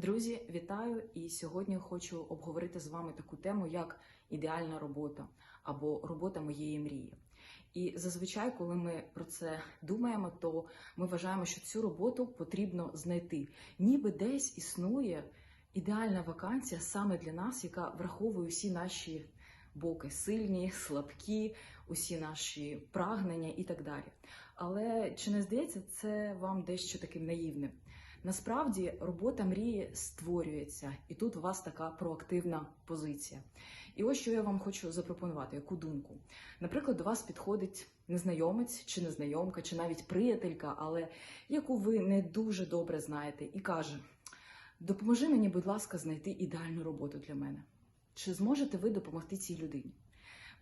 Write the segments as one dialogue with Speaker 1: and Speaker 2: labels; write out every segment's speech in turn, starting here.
Speaker 1: Друзі, вітаю! І сьогодні хочу обговорити з вами таку тему, як ідеальна робота або робота моєї мрії. І зазвичай, коли ми про це думаємо, то ми вважаємо, що цю роботу потрібно знайти. Ніби десь існує ідеальна вакансія саме для нас, яка враховує усі наші боки сильні, слабкі, усі наші прагнення і так далі. Але чи не здається це вам дещо таким наївним? Насправді робота мрії створюється, і тут у вас така проактивна позиція. І ось що я вам хочу запропонувати, яку думку. Наприклад, до вас підходить незнайомець чи незнайомка, чи навіть приятелька, але яку ви не дуже добре знаєте, і каже: Допоможи мені, будь ласка, знайти ідеальну роботу для мене. Чи зможете ви допомогти цій людині?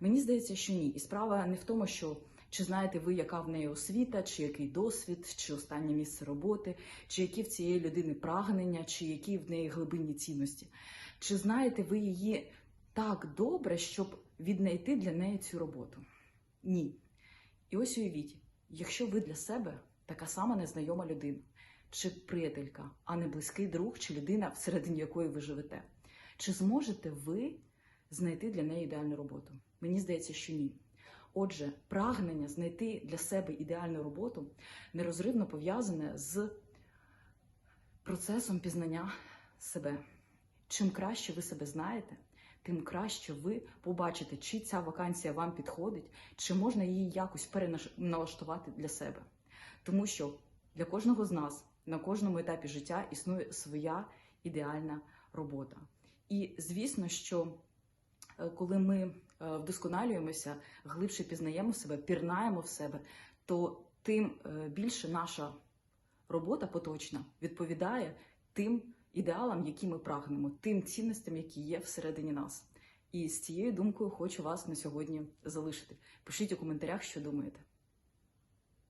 Speaker 1: Мені здається, що ні. І справа не в тому, що чи знаєте ви, яка в неї освіта, чи який досвід, чи останнє місце роботи, чи які в цієї людини прагнення, чи які в неї глибинні цінності. Чи знаєте ви її так добре, щоб віднайти для неї цю роботу? Ні. І ось уявіть, якщо ви для себе така сама незнайома людина, чи приятелька, а не близький друг, чи людина, всередині якої ви живете, чи зможете ви знайти для неї ідеальну роботу? Мені здається, що ні. Отже, прагнення знайти для себе ідеальну роботу нерозривно пов'язане з процесом пізнання себе. Чим краще ви себе знаєте, тим краще ви побачите, чи ця вакансія вам підходить, чи можна її якось переналаштувати для себе. Тому що для кожного з нас на кожному етапі життя існує своя ідеальна робота. І звісно, що коли ми е, вдосконалюємося, глибше пізнаємо себе, пірнаємо в себе, то тим е, більше наша робота поточна відповідає тим ідеалам, які ми прагнемо, тим цінностям, які є всередині нас. І з цією думкою хочу вас на сьогодні залишити. Пишіть у коментарях, що думаєте.